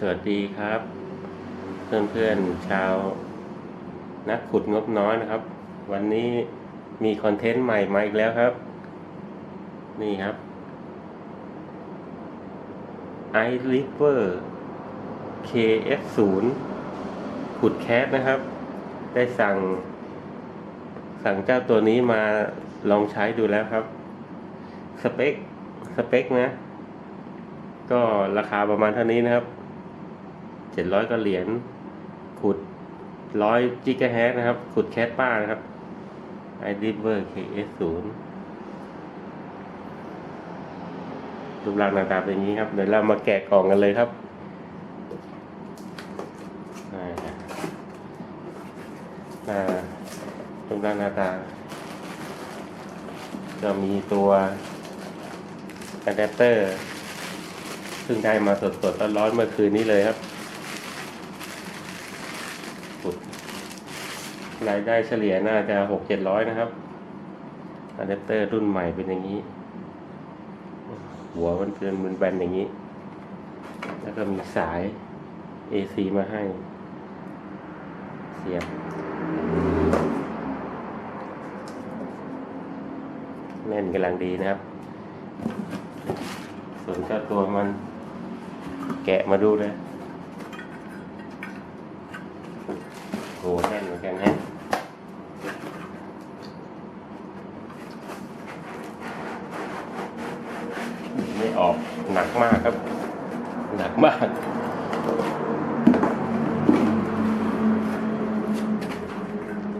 สวัสดีครับ เพื่อนๆชาว นักขุดงบน้อยนะครับ วันนี้มีคอนเทนต์ใหม่มาอีกแล้วครับ นี่ครับ i r i v e r KF0 ขุดแคสนะครับ ได้สั่ง สั่งเจ้าตัวนี้มาลองใช้ดูแล้วครับ สเปค สเปคนะก็ราคาประมาณเท่านี้นะครับ เจ็ดร้อยก็เหรียญขุดร้อยจิกะแฮนะครับ ขุดแคสป้านะครับ i d i v e r KS0 รูปร่างหน้าตาเป็นอย่างนี้ครับ เดี๋ยวเรามาแกะกล่องกันเลยครับอ่าอ่ารูปร่างหน้าตาก็มีตัวอะแดปเตอร์ ซึ่งได้มาสดๆร้อนๆเมื่อคืนนี้เลยครับุด รายได้เฉลี่ยน่าจะหกเจ็ดร้อยนะครับอะแดปเตอร์รุ่นใหม่เป็นอย่างนี้ หัวมันเป็นมันแบนอย่างนี้ แล้วก็มีสาย AC มาให้ เสียบ แน่นกำลังดีนะครับ ส่วนเจ้าตัวมันแกะมาดูเลย หแน่นเหมือนกันฮะไม่ออกหนักมากครับ หนักมาก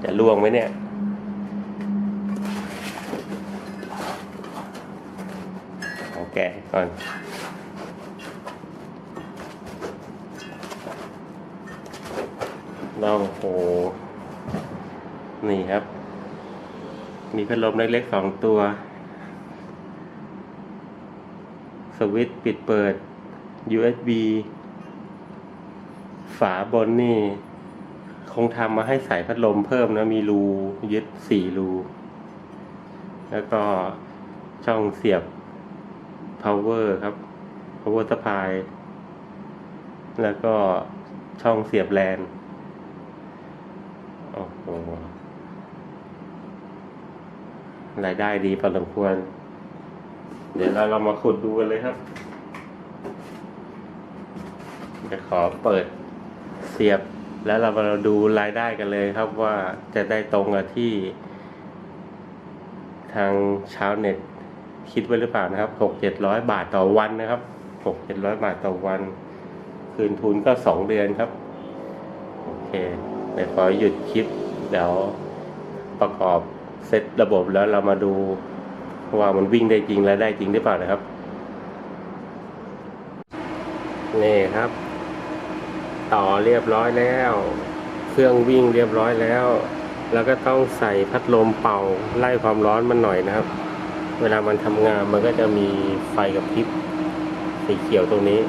จะล่วงไหมเนี่ยเอาแกะก่อน เราโห นี่ครับ มีพัดลมเล็กๆสองตัว สวิตช์ปิดเปิด USB ฝาบนนี่ คงทำมาให้ใส่พัดลมเพิ่มนะ มีรูยึดสี่รู แล้วก็ช่องเสียบ power ครับ power supply แล้วก็ช่องเสียบแลน โอ้โหรายได้ดีพอสมควร เดี๋ยวเราเรามาขุดดูกันเลยครับ จะขอเปิดเสียบแล้วเรามาดูรายได้กันเลยครับว่าจะได้ตรงกับที่ ทางชาวเน็ตคิดไว้หรือเปล่านะครับหกเจ็ดร้อยบาทต่อวันนะครับหกเจ็ดร้อยบาทต่อวัน คืนทุนก็สองเดือนครับ โอเค เดี๋ยวขอหยุดคลิป เดี๋ยวประกอบเซตระบบแล้วเรามาดูว่ามันวิ่งได้จริงและได้จริงหรือเปล่านะครับ นี่ครับ ต่อเรียบร้อยแล้ว เครื่องวิ่งเรียบร้อยแล้ว แล้วก็ต้องใส่พัดลมเป่าไล่ความร้อนมันหน่อยนะครับ เวลามันทำงานมันก็จะมีไฟกับพริบสีเขียวตรงนี้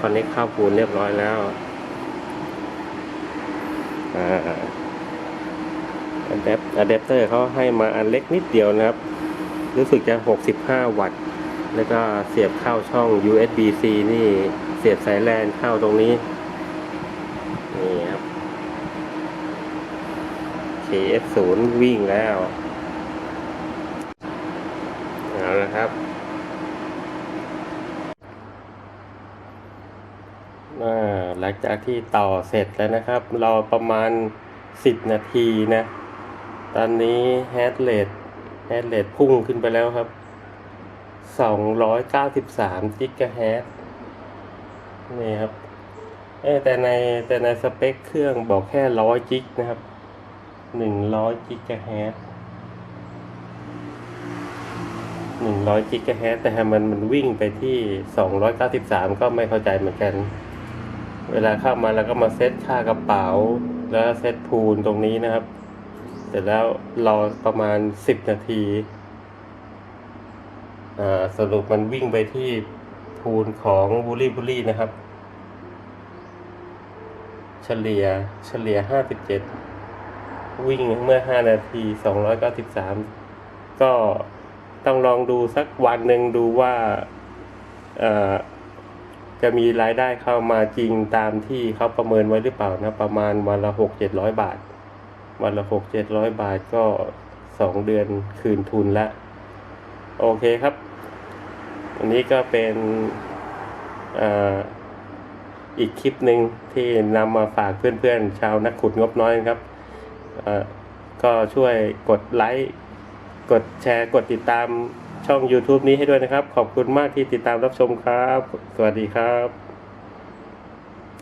คอนเนคเข้าปูนเรียบร้อยแล้ว อ่าอะแดปอะแดปเตอร์เขาให้มาอันเล็กนิดเดียวนะครับ รู้สึกจะ 65 วัตต์ แล้วก็เสียบเข้าช่อง USB-C นี่เสียบสายแลนเข้าตรงนี้ นี่ครับ KF0 วิ่งแล้ว เอาละครับ อ่า หลังจากที่ต่อเสร็จแล้วนะครับ เรอประมาณ 10 นาทีนะ ตอนนี้แฮดเลดแฮดเลดพุ่งขึ้นไปแล้วครับ 293จิกะแฮดนี่ครับเอแต่ในแต่ในสเปคเครื่องบอกแค่100จิกนะครับ100จิกะแฮด100จิกะแฮดแต่มันมันวิ่งไปที่293ก็ไม่เข้าใจเหมือนกัน เวลาเข้ามาแล้วก็มาเซตค่ากระเป๋า แล้วเซตพูลตรงนี้นะครับ เสร็จแล้วรอประมาณสิบนาทีอ่าสรุปมันวิ่งไปที่พูลของบุรีบุรีนะครับ เฉลี่ยเฉลี่ยห้าสิบเจ็ดวิ่งเมื่อห้านาทีสองร้อยเก้าสิบสามก็ต้องลองดูสักวันหนึ่งดูว่าอ่อ จะมีรายได้เข้ามาจริงตามที่เขาประเมินไว้หรือเปล่านะประมาณวันละหกเจ็ดร้อยบาท วันละหกเจ็ดร้อยบาทก็สองเดือนคืนทุนละ โอเคครับ อันนี้ก็เป็นอ่าอีกคลิปหนึ่งที่นำมาฝากเพื่อนๆ ชาวนักขุดงบน้อยครับอ่าก็ช่วยกดไลค์ กดแชร์ กดติดตาม ช่อง YouTube นี้ให้ด้วยนะครับ ขอบคุณมากที่ติดตามรับชมครับ สวัสดีครับ